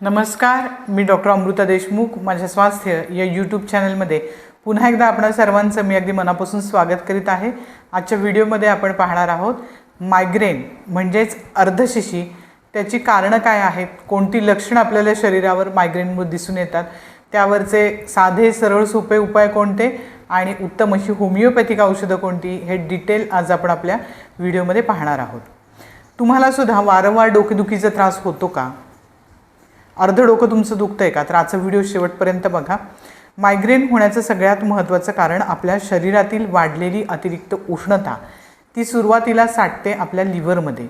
नमस्कार मी डॉक्टर अमृता देशमुख माझ्या स्वास्थ्य या यूट्यूब चॅनलमध्ये पुन्हा एकदा आपणा सर्वांचं मी अगदी मनापासून स्वागत करीत आहे. आजच्या व्हिडिओमध्ये आपण पाहणार आहोत मायग्रेन म्हणजेच अर्धशिशी. त्याची कारणं काय आहेत? कोणती लक्षणं आपल्याला शरीरावर मायग्रेनमध्ये दिसून येतात? त्यावरचे साधे सरळ सोपे उपाय कोणते? आणि उत्तम अशी होमिओपॅथिक औषधं कोणती? हे डिटेल आज आपण आपल्या व्हिडिओमध्ये पाहणार आहोत. तुम्हाला सुद्धा वारंवार डोकेदुखीचा त्रास होतो का? अर्धं डोकं तुमचं दुखतं आहे का? तर आजचा व्हिडिओ शेवटपर्यंत बघा. मायग्रेन होण्याचं सगळ्यात महत्त्वाचं कारण आपल्या शरीरातील वाढलेली अतिरिक्त उष्णता. ती सुरुवातीला साठते आपल्या लिव्हरमध्ये.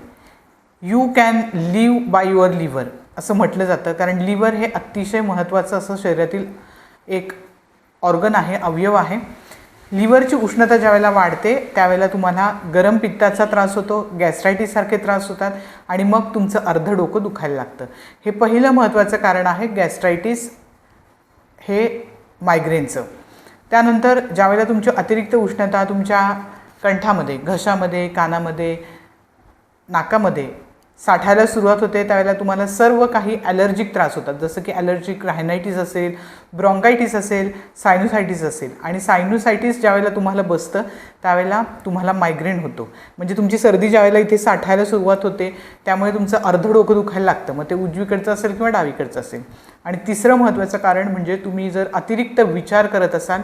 You can live by your liver असं म्हटलं जातं. कारण लिव्हर हे अतिशय महत्त्वाचं असं शरीरातील एक ऑर्गन आहे अवयव आहे. लिव्हरची उष्णता ज्यावेळेला वाढते त्यावेळेला तुम्हाला गरम पित्ताचा त्रास होतो गॅस्ट्रायटिससारखे त्रास होतात आणि मग तुमचं अर्ध डोकं दुखायला लागतं. हे पहिलं महत्त्वाचं कारण आहे गॅस्ट्रायटिस हे मायग्रेनचं त्यानंतर ज्यावेळेला तुमची अतिरिक्त उष्णता तुमच्या कंठामध्ये घशामध्ये कानामध्ये नाकामध्ये साठायला सुरुवात होते त्यावेळेला तुम्हाला सर्व काही ॲलर्जिक त्रास होतात. जसं की ॲलर्जिक रायनायटिस असेल ब्रॉन्कायटिस असेल सायनुसायटिस असेल. आणि सायनुसायटिस ज्यावेळेला तुम्हाला बसतं त्यावेळेला तुम्हाला मायग्रेन होतो. म्हणजे तुमची सर्दी ज्यावेळेला इथे साठायला सुरुवात होते त्यामुळे तुमचं अर्ध डोकं दुखायला लागतं. मग ते उजवीकडचं असेल किंवा डावीकडचं असेल. आणि तिसरं महत्त्वाचं कारण म्हणजे तुम्ही जर अतिरिक्त विचार करत असाल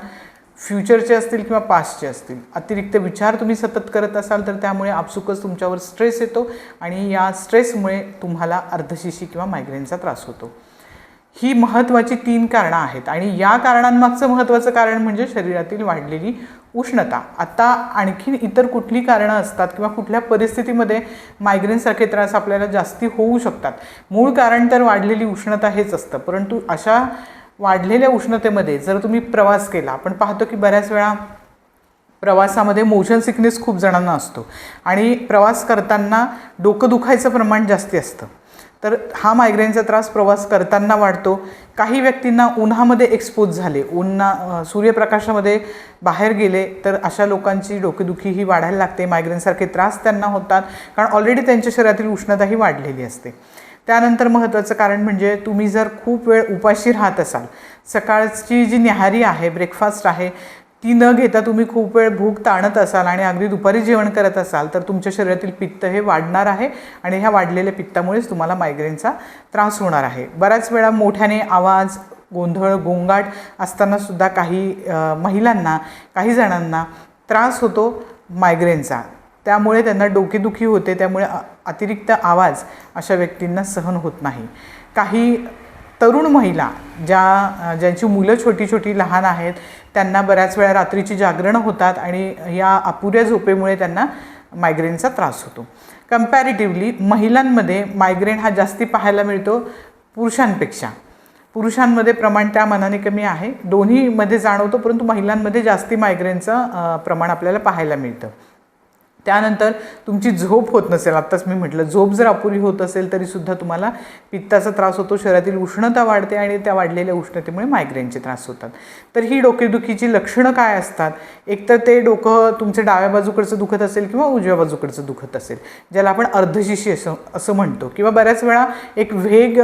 फ्युचरचे असतील किंवा पास्टचे असतील. अतिरिक्त विचार तुम्ही सतत करत असाल तर त्यामुळे आपसुकच तुमच्यावर स्ट्रेस येतो आणि या स्ट्रेसमुळे तुम्हाला अर्धशिशी किंवा मायग्रेनचा त्रास होतो. ही महत्त्वाची तीन कारणं आहेत आणि या कारणांमागचं महत्त्वाचं कारण म्हणजे शरीरातील वाढलेली उष्णता. आता आणखीन इतर कुठली कारणं असतात किंवा कुठल्या परिस्थितीमध्ये मायग्रेनसारखे त्रास आपल्याला जास्ती होऊ शकतात? मूळ कारण तर वाढलेली उष्णता हेच असतं परंतु अशा वाढलेल्या उष्णतेमध्ये जर तुम्ही प्रवास केला आपण पाहतो की बऱ्याच वेळा प्रवासामध्ये मोशन सिकनेस खूप जणांना असतो. आणि प्रवास करताना डोकं दुखायचं प्रमाण जास्ती असतं. तर हा मायग्रेनचा त्रास प्रवास करताना वाढतो. काही व्यक्तींना उन्हामध्ये एक्सपोज झाले उन्हा सूर्यप्रकाशामध्ये बाहेर गेले तर अशा लोकांची डोकेदुखी ही वाढायला लागते. मायग्रेनसारखे त्रास त्यांना होतात कारण ऑलरेडी त्यांच्या शरीरातील उष्णता ही वाढलेली असते. त्यानंतर महत्त्वाचं कारण म्हणजे तुम्ही जर खूप वेळ उपाशी राहत असाल सकाळची जी न्याहारी आहे ब्रेकफास्ट आहे ती न घेता तुम्ही खूप वेळ भूक ताणत असाल आणि अगदी दुपारी जेवण करत असाल तर तुमच्या शरीरातील पित्त हे वाढणार आहे आणि ह्या वाढलेल्या पित्तामुळेच तुम्हाला मायग्रेनचा त्रास होणार आहे. बऱ्याच वेळा मोठ्याने आवाज गोंधळ गोंगाट असतानासुद्धा काही महिलांना काही जणांना त्रास होतो मायग्रेनचा त्यामुळे त्यांना डोकेदुखी होते त्यामुळे अतिरिक्त आवाज अशा व्यक्तींना सहन होत नाही. काही तरुण महिला ज्या ज्यांची मुलं छोटी छोटी लहान आहेत त्यांना बऱ्याच वेळा रात्रीची जागरणं होतात आणि या अपुऱ्या झोपेमुळे त्यांना मायग्रेनचा त्रास होतो. कम्पॅरिटिव्हली महिलांमध्ये मायग्रेन हा जास्ती पाहायला मिळतो पुरुषांपेक्षा. पुरुषांमध्ये प्रमाण त्या मनाने कमी आहे. दोन्हीमध्ये जाणवतो परंतु महिलांमध्ये जास्ती मायग्रेनचं प्रमाण आपल्याला पाहायला मिळतं. त्यानंतर तुमची झोप होत नसेल आत्ताच मी म्हटलं झोप जर अपुरी होत असेल तरीसुद्धा तुम्हाला पित्ताचा त्रास होतो शरीरातील उष्णता वाढते आणि त्या वाढलेल्या उष्णतेमुळे मायग्रेनचे त्रास होतात. तर ही डोकेदुखीची लक्षणं काय असतात? एकतर ते डोकं तुमचं डाव्या बाजूकडचं दुखत असेल किंवा उजव्या बाजूकडचं दुखत असेल ज्याला आपण अर्धशिशी असं असं म्हणतो. किंवा बऱ्याच वेळा एक वेग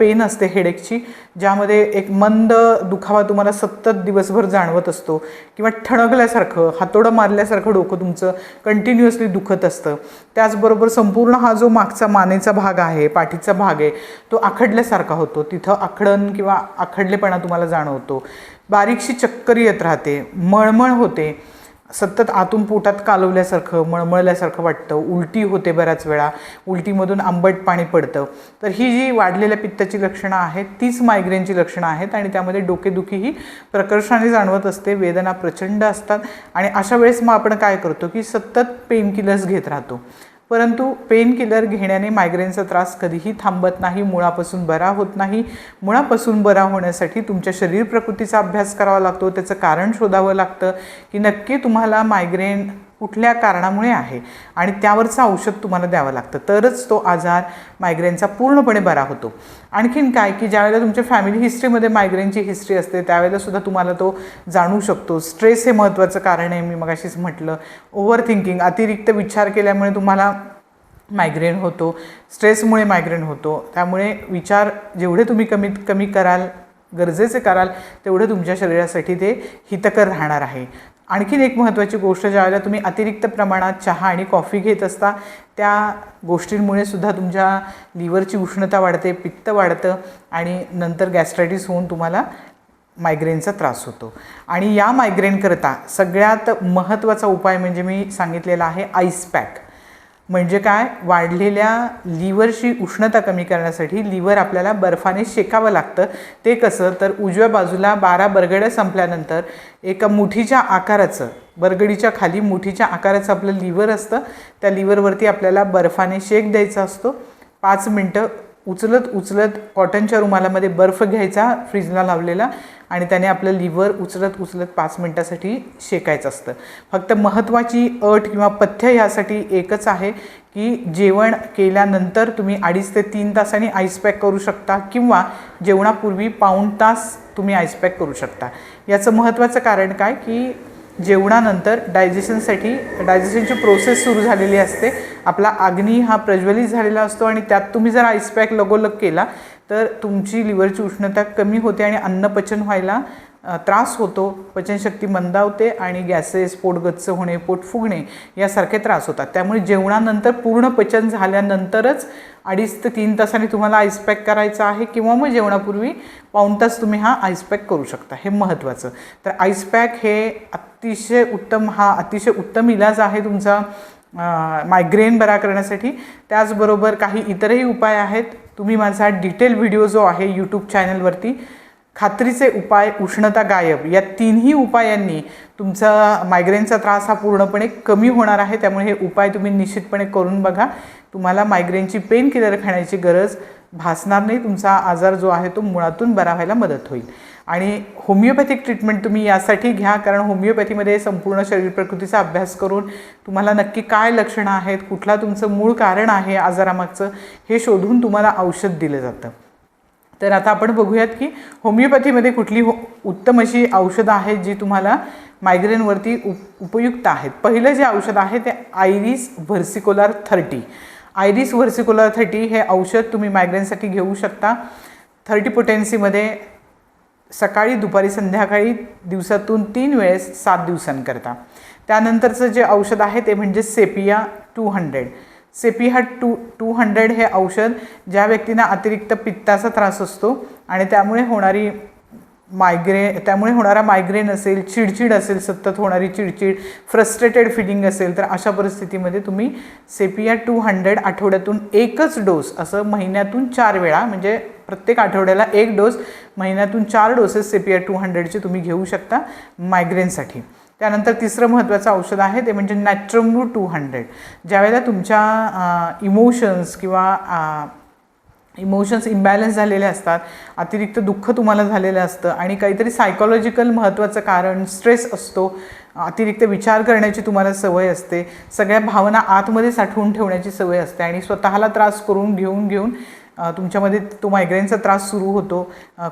पेन असते हेडेकची ज्यामध्ये एक मंद दुखावा तुम्हाला सतत दिवसभर जाणवत असतो. किंवा ठणकल्यासारखं हातोडं मारल्यासारखं डोकं तुमचं कंटिन्यू कंटिन्युअसली दुखत असतं. त्याचबरोबर संपूर्ण हा जो मागचा मानेचा भाग आहे पाठीचा भाग आहे तो आखडल्यासारखा होतो. तिथं आखडण किंवा आखडलेपणा तुम्हाला जाणवतो. बारीकशी चक्कर येत राहते मळमळ होते. सतत आतून पोटात कालवल्यासारखं मळमळल्यासारखं वाटतं. उलटी होते बऱ्याच वेळा. उलटीमधून आंबट पाणी पडतं. तर ही जी वाढलेल्या पित्ताची लक्षणं आहेत तीच मायग्रेनची लक्षणं आहेत आणि त्यामध्ये डोकेदुखी ही प्रकर्षाने जाणवत असते वेदना प्रचंड असतात आणि अशा वेळेस मग आपण काय करतो की सतत पेनकिलर्स घेत राहतो. परंतु पेन किलर घेण्याने मायग्रेनचा त्रास कधीही थांबत नाही मुळापासून बरा होत नाही. मुळापासून बरा होण्यासाठी तुमच्या शरीर प्रकृतीचा अभ्यास करावा लागतो. त्याचं कारण शोधावं लागतं की नक्की तुम्हाला मायग्रेन कुठल्या कारणामुळे आहे आणि त्यावरचं औषध तुम्हाला द्यावं लागतं. तरच तो आजार मायग्रेनचा पूर्णपणे बरा होतो. आणखीन काय की ज्यावेळेला तुमच्या फॅमिली हिस्ट्रीमध्ये मायग्रेनची हिस्ट्री असते त्यावेळेलासुद्धा तुम्हाला तो जाणू शकतो. स्ट्रेस हे महत्त्वाचं कारण आहे मी मगाशीच म्हटलं. ओव्हर थिंकिंग अतिरिक्त विचार केल्यामुळे तुम्हाला मायग्रेन होतो. स्ट्रेसमुळे मायग्रेन होतो. त्यामुळे विचार जेवढे तुम्ही कमीत कमी कराल गरजेचे कराल तेवढं तुमच्या शरीरासाठी ते हितकर राहणार आहे. आणखीन एक महत्त्वाची गोष्ट ज्यावेळेला तुम्ही अतिरिक्त प्रमाणात चहा आणि कॉफी घेत असता त्या गोष्टींमुळे सुद्धा तुमच्या लिव्हरची उष्णता वाढते पित्त वाढतं आणि नंतर गॅस्ट्रायटिस होऊन तुम्हाला मायग्रेनचा त्रास होतो. आणि या मायग्रेनकरता सगळ्यात महत्त्वाचा उपाय म्हणजे मी सांगितलेला आहे आईस पॅक. म्हणजे काय? वाढलेल्या लिव्हरची उष्णता कमी करण्यासाठी लिव्हर आपल्याला बर्फाने शेकावं लागतं. ते कसं? तर उजव्या बाजूला बारा बरगड्या संपल्यानंतर एका मुठीच्या आकाराचं बरगडीच्या खाली मुठीच्या आकाराचं आपलं लिव्हर असतं. त्या लिव्हरवरती आपल्याला बर्फाने शेक द्यायचा असतो. पाच मिनटं उचलत उचलत कॉटनच्या रुमालामध्ये बर्फ घ्यायचा फ्रीजला लावलेला आणि त्याने आपलं लिव्हर उचलत उचलत पाच मिनटासाठी शेकायचं असतं. फक्त महत्त्वाची अट किंवा पथ्य ह्यासाठी एकच आहे की जेवण केल्यानंतर तुम्ही अडीच ते तीन तासांनी आईस पॅक करू शकता किंवा जेवणापूर्वी पाऊण तास तुम्ही आईस पॅक करू शकता. याचं महत्त्वाचं कारण काय की जेवणानंतर डायजेशनसाठी डायजेशनची प्रोसेस सुरू झालेली असते. आपला अग्नी हा प्रज्वलित झालेला असतो आणि त्यात तुम्ही जर आईस पॅक लगोलग केला तर तुमची लिव्हरची उष्णता कमी होते आणि अन्नपचन व्हायला त्रास होतो. पचनशक्ती मंदावते आणि गॅसेस पोट गच्च होणे पोट फुगणे यासारखे त्रास होतात. त्यामुळे जेवणानंतर पूर्ण पचन झाल्यानंतरच अडीच ते तीन तासांनी तुम्हाला आईस पॅक करायचा आहे किंवा मग जेवणापूर्वी पाऊण तास तुम्ही हा आईस पॅक करू शकता. हे महत्त्वाचं. तर आईस पॅक हे अतिशय उत्तम हा अतिशय उत्तम इलाज आहे तुमचा मायग्रेन बरा करण्यासाठी. त्याचबरोबर काही इतरही उपाय आहेत. तुम्ही माझा डिटेल व्हिडिओ जो आहे यूट्यूब चॅनलवरती खात्रीचे उपाय उष्णता गायब या तिन्ही उपायांनी तुमचा मायग्रेनचा त्रास हा पूर्णपणे कमी होणार आहे. त्यामुळे हे उपाय तुम्ही निश्चितपणे करून बघा. तुम्हाला मायग्रेनची पेन किलर खाण्याची गरज भासणार नाही तुमचा आजार जो आहे तो मुळातून बरा व्हायला मदत होईल. आणि होमिओपॅथिक ट्रीटमेंट तुम्ही यासाठी घ्या कारण होमिओपॅथीमध्ये संपूर्ण शरीर प्रकृतीचा अभ्यास करून तुम्हाला नक्की काय लक्षणं आहेत कुठला तुमचं मूळ कारण आहे आजारामागचं हे शोधून तुम्हाला औषध दिलं जातं. तर आता आपण बघूयात की होमिओपॅथीमध्ये कुठली हो उत्तम अशी औषधं आहेत जी तुम्हाला मायग्रेनवरती उप उपयुक्त आहेत. पहिलं जे औषध आहे ते iris versicolor thirty. Iris versicolor thirty हे औषध तुम्ही मायग्रेनसाठी घेऊ शकता. थर्टी पोटेन्सीमध्ये सकाळी दुपारी संध्याकाळी दिवसातून तीन वेळेस सात दिवसांकरता. त्यानंतरचं जे औषध आहे ते म्हणजे sepia two hundred sepia two two hundred हे औषध ज्या व्यक्तींना अतिरिक्त पित्ताचा त्रास असतो आणि त्यामुळे होणारी मायग्रे त्यामुळे होणारा मायग्रेन असेल चिडचिड असेल सतत होणारी चिडचिड फ्रस्ट्रेटेड फिलिंग असेल तर अशा परिस्थितीमध्ये तुम्ही सेपिया टू हंड्रेड आठवड्यातून एकच डोस असं महिन्यातून चार वेळा म्हणजे प्रत्येक आठवड्याला एक डोस महिन्यातून चार डोसेस सेपिया टू हंड्रेडचे तुम्ही घेऊ शकता मायग्रेनसाठी त्यानंतर तिसरं महत्त्वाचं औषध आहे ते म्हणजे नॅट्रमू टू हंड्रेड ज्यावेळेला तुमच्या इमोशन्स किंवा इमोशन्स इम्बॅलन्स झालेले असतात अतिरिक्त दुःख तुम्हाला झालेलं असतं आणि काहीतरी सायकोलॉजिकल महत्त्वाचं कारण स्ट्रेस असतो अतिरिक्त विचार करण्याची तुम्हाला सवय असते सगळ्या भावना आतमध्ये साठवून ठेवण्याची सवय असते आणि स्वतःला त्रास करून घेऊन घेऊन तुमच्यामध्ये तो मायग्रेनचा त्रास सुरू होतो.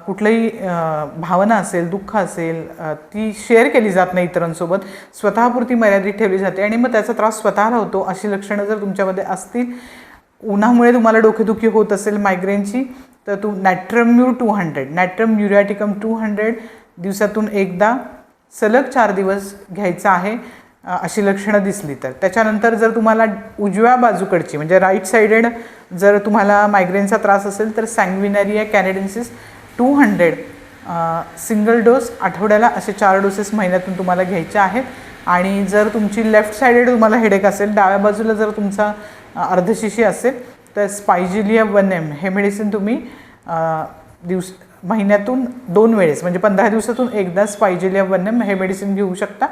कुठलंही भावना असेल दुःख असेल ती शेअर केली जात नाही इतरांसोबत. स्वतःपुरती मर्यादित ठेवली जाते आणि मग त्याचा त्रास स्वतःला होतो अशी लक्षणं जर तुमच्यामध्ये असतील उन्हामुळे तुम्हाला डोकेदुखी होत असेल मायग्रेनची तर तू नॅट्रम्यू two hundred natrum muriaticum two hundred दिवसातून एकदा सलग चार दिवस घ्यायचा आहे अशी लक्षणं दिसली तर. त्याच्यानंतर जर तुम्हाला उजव्या बाजूकडची म्हणजे राईट साईडेड जर तुम्हाला मायग्रेनचा त्रास असेल तर sanguinaria canadensis two hundred single dose आठवड्याला असे चार डोसेस महिन्यातून तुम्हाला घ्यायचे आहेत. आणि जर तुमची लेफ्ट साईडेड तुम्हाला हेडेक असेल डाव्या बाजूला जर तुमचा अर्धशिशी असेल तर स्पायजिलिया वन एम हे मेडिसिन तुम्ही दिवस महिन्यातून दोन वेळेस म्हणजे पंधरा दिवसातून एकदा स्पायजिलिया वन एम हे मेडिसिन घेऊ शकता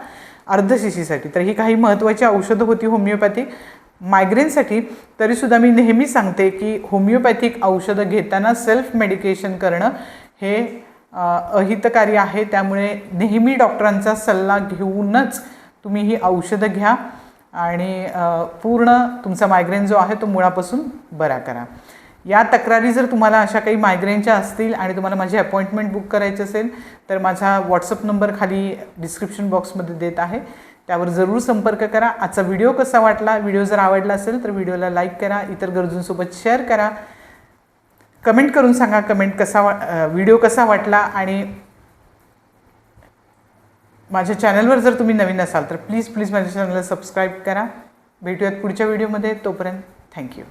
अर्धशिशीसाठी. तर ही काही महत्त्वाची औषधं होती होमिओपॅथी मायग्रेनसाठी तरीसुद्धा मी नेहमी सांगते की होमिओपॅथिक औषधं घेताना सेल्फ मेडिकेशन करणं हे अहितकारी आहे. त्यामुळे नेहमी डॉक्टरांचा सल्ला घेऊनच तुम्ही ही औषधं घ्या. आणि पूर्ण तुमचा मायग्रेन जो आहे तो मुळापासून बरा करा. या तक्रारी जर तुम्हाला अशा काही मायग्रेनच्या असतील आणि तुम्हाला माझी अपॉइंटमेंट बुक करायची असेल तर माझा व्हॉट्सअप नंबर खाली डिस्क्रिप्शन बॉक्समध्ये देत आहे. त्यावर जरूर संपर्क करा. आजचा व्हिडिओ कसा वाटला व्हिडिओ जर आवडला असेल तर व्हिडिओला लाईक करा इतर गरजूंसोबत शेअर करा. कमेंट करून सांगा कमेंट कसा वा व्हिडिओ कसा वाटला आणि माझ्या चॅनलवर जर तुम्ही नवीन असाल तर प्लीज प्लीज माझ्या चॅनलला सबस्क्राईब करा. भेटूयात पुढच्या व्हिडिओमध्ये. तोपर्यंत थँक्यू.